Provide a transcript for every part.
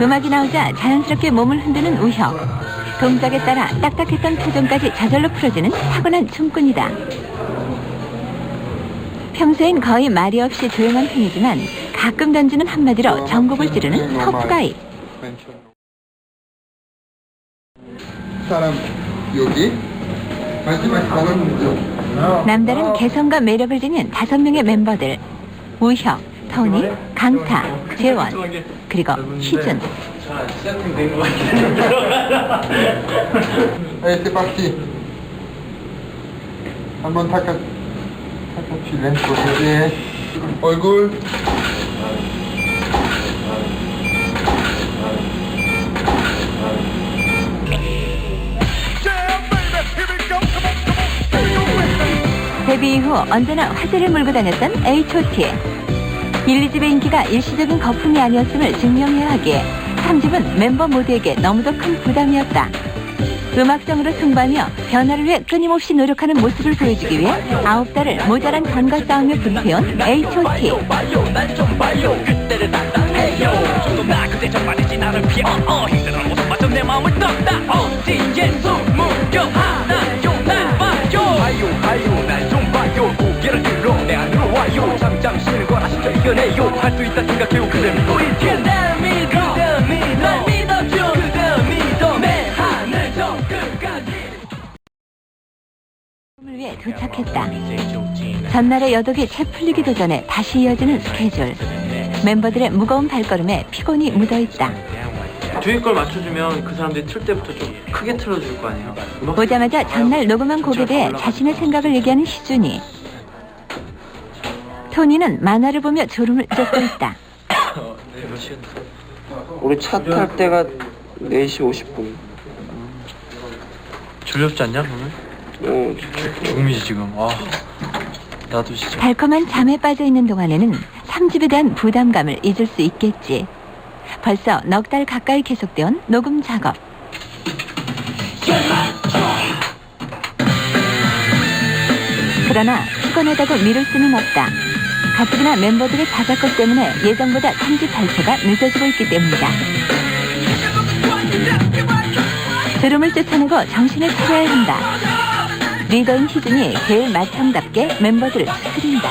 음악이 나오자 자연스럽게 몸을 흔드는 우혁. 동작에 따라 딱딱했던 표정까지 저절로 풀어지는 타고난 춤꾼이다. 평소엔 거의 말이 없이 조용한 편이지만 가끔 던지는 한마디로 전곡을 찌르는 터프가이. 사람 여기 마지막 남다른 개성과 매력을 지닌 다섯 명의 멤버들. 우혁, 토니, 강타, 재원, 그리고 희준. 시작된 것 같긴 에이스 박씨 한번 닦아 닦아줄래? 고생해 얼굴 데뷔 이후 언제나 화제를 몰고 다녔던 H.O.T. 1, 2집의 인기가 일시적인 거품이 아니었음을 증명해야 하기에 3집은 멤버 모두에게 너무도 큰 부담이었다. 음악성으로 승부하며 변화를 위해 끊임없이 노력하는 모습을 보여주기 위해 아홉 달을 모자란 건과 싸움에 불태운 H.O.T. 잠잠 쉬는 거라 진짜 이겨내요. 할 수 있다 생각해요. 그대 믿고 있지 그대 믿어. 그대 믿어. 날 믿어줘. 그대 믿어. 내 하늘 저 끝까지. 을 위해 도착했다. 전날의 여독이 채 풀리기도 전에 다시 이어지는 스케줄. 멤버들의 무거운 발걸음에 피곤이 묻어있다. 뒤에 걸 맞춰주면 그 사람들이 틀 때부터 좀 크게 틀어줄 거 아니에요. 오자마자 전날 녹음한 곡에 대해 자신의 생각을 얘기하는 희준이. 토니는 만화를 보며 졸음을 쫓고 있다. 네? 우리 차 탈 때가 4시 50분. 졸렵지 않냐 오늘? 어, 죽음이지 지금. 와 나도 진짜. 달콤한 잠에 빠져 있는 동안에는 3집에 대한 부담감을 잊을 수 있겠지. 벌써 넉 달 가까이 계속되온 녹음 작업. 그러나 피곤하다고 미룰 수는 없다. 가뜩이나 멤버들의 자작곡 때문에 예정보다 3집 발표가 늦어지고 있기 때문이다. 졸음을 쫓아내고 정신을 차려야 한다. 리더인 희준이 제일 마청답게 멤버들을 추스린다.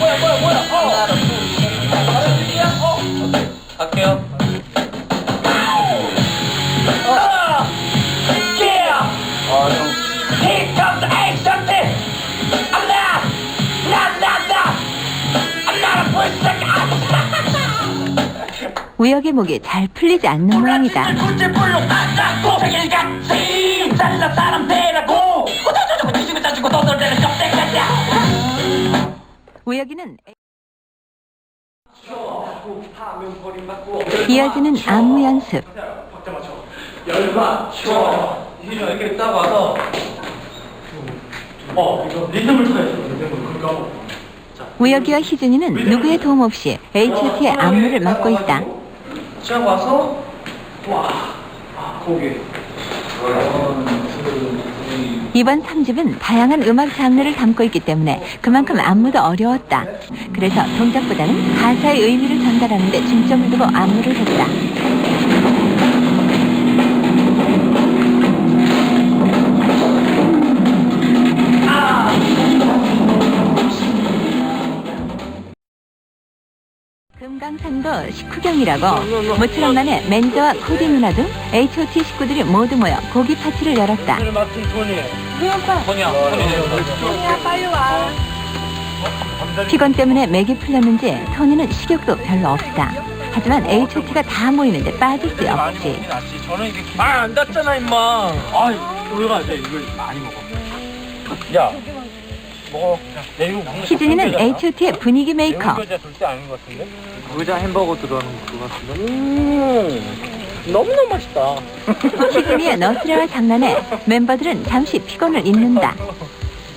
뭐야 뭐야 어어어 우혁의 목이 잘 풀리지 않는 모양이다. 우혁이는 이어지는 안무 연습. 열맞춰 희준아 이렇게 딱 와서. 어 이거 리듬을 타야지 리듬을 그러니까. 우혁이와 희준이는 누구의 도움 없이 H.O.T의 안무를 맡고 있다. 쫙 와서 와 아, 거기 이번 3집은 다양한 음악 장르를 담고 있기 때문에 그만큼 안무도 어려웠다. 그래서 동작보다는 가사의 의미를 전달하는 데 중점을 두고 안무를 했다. 금강산도 식후경이라고 모처럼 만에 맨저와 코디 누나 등 H.O.T 식구들이 모두 모여 고기 파티를 열었다. 오늘 맡은 토니. 토니야 토니. 토니야 빨리 와. 피곤 때문에 맥이 풀렸는지 토니는 식욕도 별로 없다. 하지만 H.O.T가 다 모이는데 빠질 수 없지. 저는 이게 아안 닿잖아 임마. 아 우리가 이제 이걸 많이 먹어. 야 이거 먹는 희준이는 H.O.T의 분위기 메이커. 아닌 것 같은데 의자 햄버거 들어가는 그거 같은데. 음 너무너무 맛있다 희준이의 너스레와 장난에 멤버들은 잠시 피곤을 잊는다.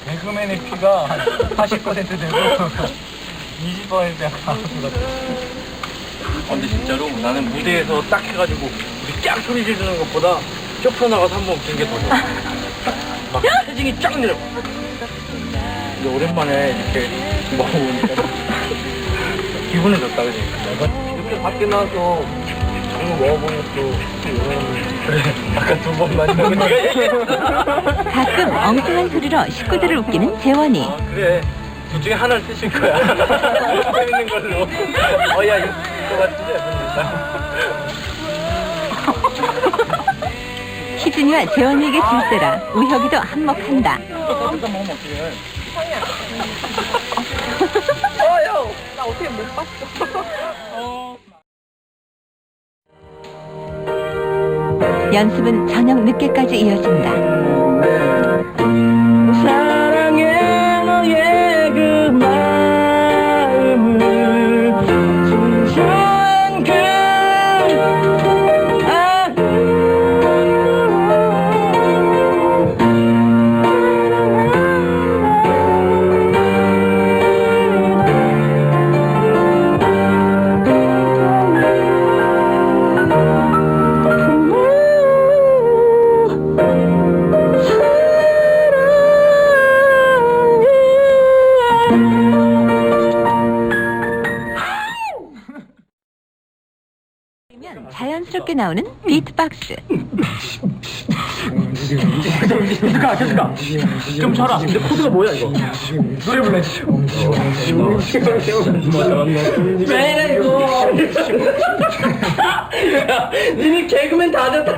개그맨의 피가 한80% 되고 20%가 가수 같아 근데 진짜로 나는 무대에서 딱 해가지고 우리 쫙 소리 지르는 것보다 쇼파 나가서 한번 웃긴 게더 좋아 막 체중이 쫙 내려 근데 오랜만에 이렇게 먹어보니까 기분은 좋다, 그지? 이렇게 밖에 나와서 장어 먹어보는 것도 그래, 아까 두번 얘기했어. 가끔 엉뚱한 소리로 식구들을 웃기는 재원이. 아, 그래. 둘 중에 하나를 쓰실 거야. 재밌는 걸로. 어, 야, 이거 같은데? 희준이와 재원이에게 질세라 우혁이도 한몫한다. 혼자 먹으면 어떡해. 연습은 저녁 늦게까지 이어진다. 그러면 자연스럽게 나오는 비트박스. 교수가 교수가 좀 쳐라. 근데 코드가 뭐야 이거? 노래 불러 왜 이래 이거? 니네 개그맨 다 됐다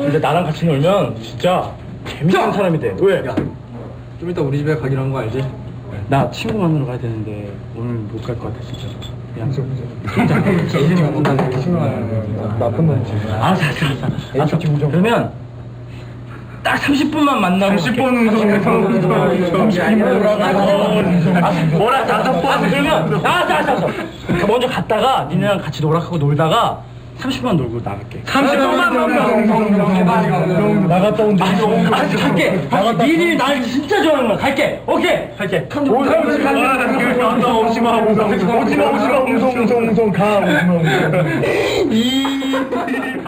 근데 나랑 같이 놀면 진짜 재밌는 사람이 돼. 왜? 좀 이따 우리 집에 가기로 한 거 알지? 나 친구 만나러 가야 되는데 오늘 못 갈 것 같아 진짜 나쁜 놈이지 알았어 알았어 알았어 알았어 그러면 딱 30분만 만나고 30분 운동 30분 돌아가고 뭐라 다섯 번 그러면 알았어 알았어 먼저 갔다가 니네랑 같이 노락하고 놀다가 30분만 놀고 나갈게 30분만 놀고 나갔다 온다 알았어 갈게 니들이 날 진짜 좋아하는 거야 갈게 오케이 갈게 오지마 오지마 오지마 오지마 웅성 웅성 웅성 가 오지마 초,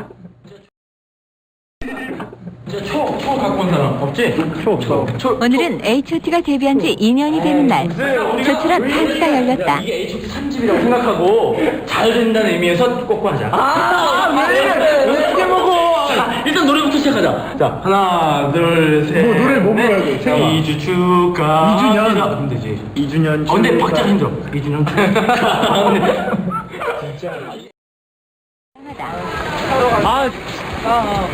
초 갖고 온 사람 없지? 초 없어. 초, 오늘은 H.O.T.가 데뷔한 지 2년이 되는 날. 조촐한 파티가 열렸다. 이게 H.O.T 3집이라고 생각하고 잘 된다는 의미에서 꼭 하자. 아, 왜? 어떻게 먹어? 자, 일단 노래부터 시작하자. 자, 하나, 둘, 셋. 뭐, 노래 뭐 불러야 돼? 2주 축하. 2주년. 하면 되지. 2주년. 어, 근데 박자 힘들어. 2주년. 아, 아,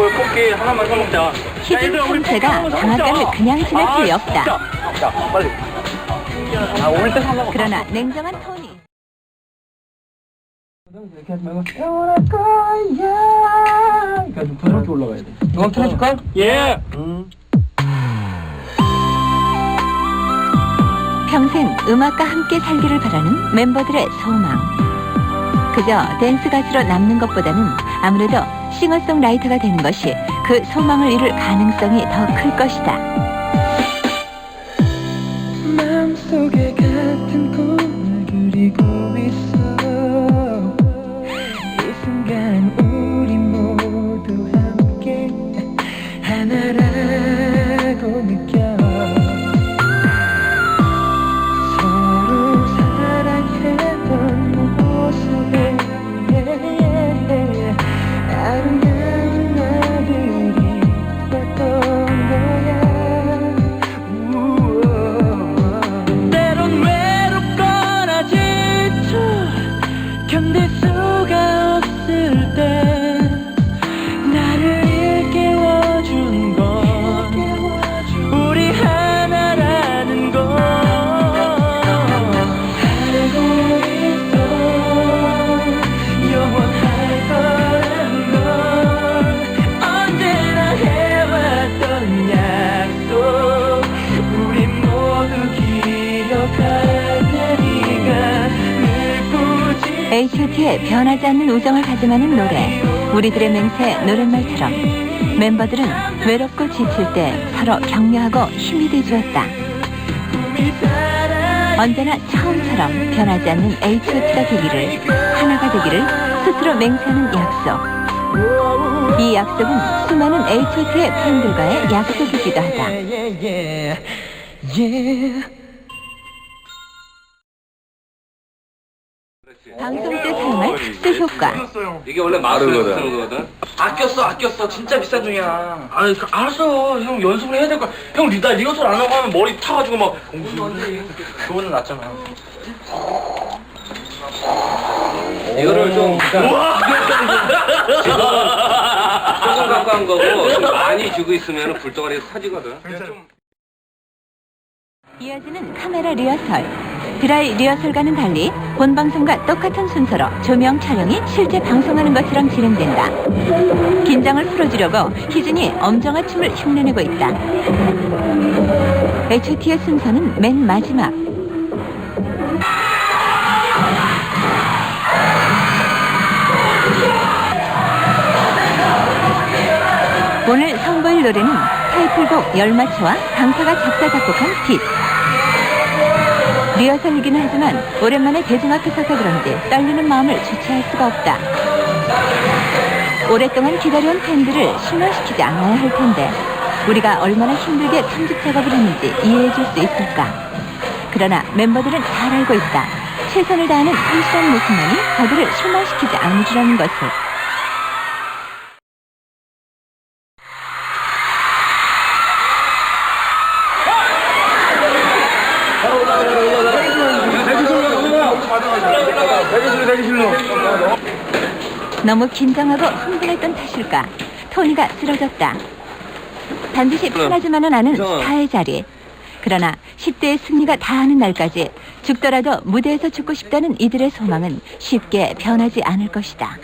뭘 뽑기 하나만 사 먹자. 희준 참새가 장학감을 그냥 지낼 필요 없다. 자, 빨리. 아, 올때 사 먹어. 그러나 냉정한 토니. 이렇게 하지 말고 태어날 거야. 그러니까 좀 부드럽게 올라가야 돼. 음악 틀어줄까? 예. 평생 음악과 함께 살기를 바라는 멤버들의 소망. 그저 댄스 가수로 남는 것보다는 아무래도 싱어송라이터가 되는 것이 그 소망을 이룰 가능성이 더 클 것이다. 변하지 않는 우정을 다짐하는 노래. 우리들의 맹세 노랫말처럼 멤버들은 외롭고 지칠 때 서로 격려하고 힘이 돼주었다. 언제나 처음처럼 변하지 않는 H.O.T.가 되기를 하나가 되기를 스스로 맹세하는 약속. 이 약속은 수많은 H.O.T.의 팬들과의 약속이기도 하다. 방송 때 사용할 특수 효과. 이게 원래 마술로 거거든. 아꼈어 아꼈어. 진짜 비싼 중이야. 아니 그, 알았어. 형 연습을 해야 될 거야 형 리- 나 리허설 안 하고 하면 머리 타가지고 막 공수 그거는 낫잖아. 이거를 좀 조금 갖고 한 거고 좀 많이 주고 있으면 불덩어리에서 터지거든. 이어지는 카메라 리허설. 드라이 리허설과는 달리 본 방송과 똑같은 순서로 조명 촬영이 실제 방송하는 것처럼 진행된다. 긴장을 풀어주려고 희준이 엄정한 춤을 흉내내고 있다. H.O.T의 순서는 맨 마지막. 오늘 선보일 노래는 타이틀곡 열맞춰와 강타가 작사 작곡한 빛. 리허설이기는 하지만 오랜만에 대중 앞에 서서 그런지 떨리는 마음을 주체할 수가 없다. 오랫동안 기다려온 팬들을 실망시키지 않아야 할 텐데 우리가 얼마나 힘들게 편집 작업을 했는지 이해해 줄 수 있을까. 그러나 멤버들은 잘 알고 있다. 최선을 다하는 성실한 모습만이 저들을 실망시키지 않으리라는 것을. 너무 긴장하고 흥분했던 탓일까 토니가 쓰러졌다. 반드시 편하지만은 않은 스타의 자리. 그러나 10대의 승리가 다하는 날까지 죽더라도 무대에서 죽고 싶다는 이들의 소망은 쉽게 변하지 않을 것이다.